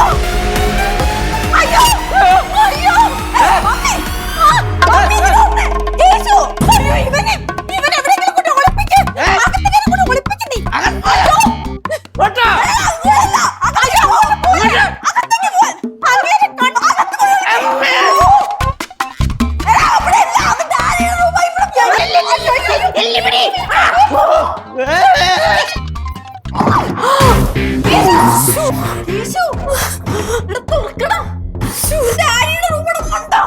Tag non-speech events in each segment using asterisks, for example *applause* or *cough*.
Daddy വന്നു അയ്യോ അയ്യോ മമ്മി ആ മമ്മി ഇത് വന്നേ യേശു അയ്യോ ഇവനെ ഇവനെ എവിടെയെങ്കിലും കൊണ്ട് ഒളിപ്പിക്ക് അകത്തേക്ക് കൊണ്ട് ഒളിപ്പിക്ക് നീ അയ്യോ അങ്ങനെയല്ല. അയ്യോ, പോയി. അകത്തേക്ക് പോയി. അങ്ങേരെ കണ്ടു. അകത്ത് പോയി. റൂമിടെ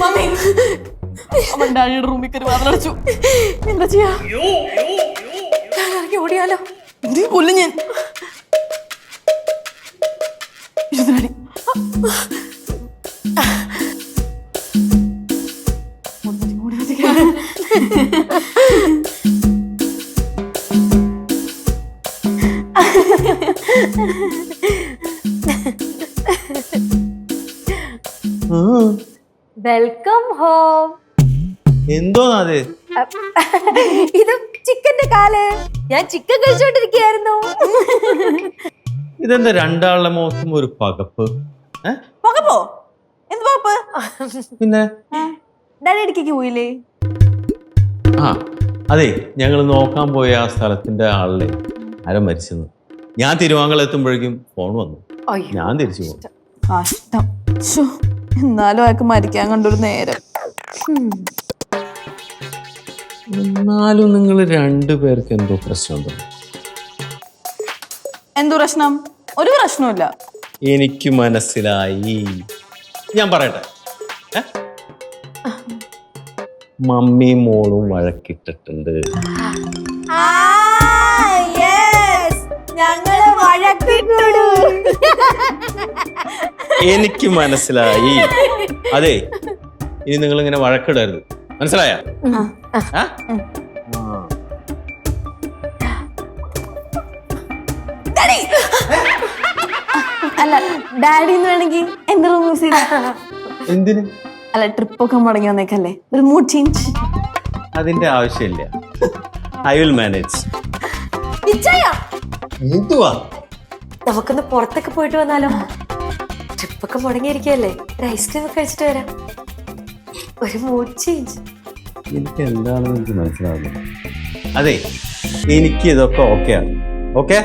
മമ്മി. അവൻ ഡാഡിയുടെ റൂമിൽ കയറി വാതിലടച്ചു എന്താ ചെയ്യാ? ഞാൻ ഇറങ്ങി ഓടിയാലോ? നീ കൊല്ലും ഞാൻ? ഇരുന്ന് ഡാഡി. ഓടി, ഓടി, ഓടി. വെൽക്കം ഹോം എന്തോന്നത് ഇത് ചിക്കന്റെ കാൽ. ഞാൻ ചിക്കൻ കഴിച്ചോണ്ടിരിക്കുകയായിരുന്നു. ഇതെന്താ രണ്ടാളുടെ മുഖത്തും ഒരു പകപ്പ്? പകപ്പോ? എന്ത് പകപ്പ്? പിന്നെ? ഡാഡിക്ക് പോയില്ലേ? ആ അതെ ഞങ്ങൾ നോക്കാൻ പോയ ആ സ്ഥലത്തിന്റെ ആളിലെ ആരോ മരിച്ചെന്ന്. ഞാൻ തിരുവാങ്കള എത്തുമ്പോഴേക്കും ഫോൺ വന്നു. ഞാൻ തിരിച്ചു പോകും എന്നാലും അയാൾക്ക് മരിക്കാൻ കണ്ടൊരു നേരം. എന്നാലും നിങ്ങൾ രണ്ടുപേർക്ക് എന്തോ പ്രശ്നം എന്തോ പ്രശ്നം? ഒരു പ്രശ്നമില്ല എനിക്ക് മനസ്സിലായി. ഞാൻ പറയട്ടെ. മമ്മി മോളും വഴക്കിട്ടിട്ടുണ്ട്. ഞങ്ങൾ വഴക്കിട്ടു. *laughs* എനിക്ക് മനസ്സിലായി. അതെ ഇനി നിങ്ങൾ ഇങ്ങനെ വഴക്കിടരുത്. മനസ്സിലായ? അല്ല ഡാഡി! എന്ന് വേണമെങ്കിൽ എന്റെ റൂം യൂസ് ചെയ്ത? എന്തിന്? അല്ല ട്രിപ്പ് ഒക്കെ മുടങ്ങി വന്നേക്കല്ലേ? ഒരു മൂഡ് ചേഞ്ച് അതിന്റെ ആവശ്യമില്ല. ഐ വിൽ മാനേജ് എന്തുവാ? നമുക്കൊന്ന് പുറത്തൊക്കെ പോയിട്ട് വന്നാലോ? ട്രിപ്പൊക്കെ മുടങ്ങിയിരിക്കല്ലേ ഒരു ഐസ്ക്രീം ഒക്കെ കഴിച്ചിട്ട് വരാം. ഒരു മൂഡ് ചേഞ്ച് എനിക്ക് എന്താണെന്ന് എനിക്ക് മനസ്സിലാവുന്നു അതെ എനിക്ക് ഇതൊക്കെ ഓക്കെയാണ് ഓക്കെ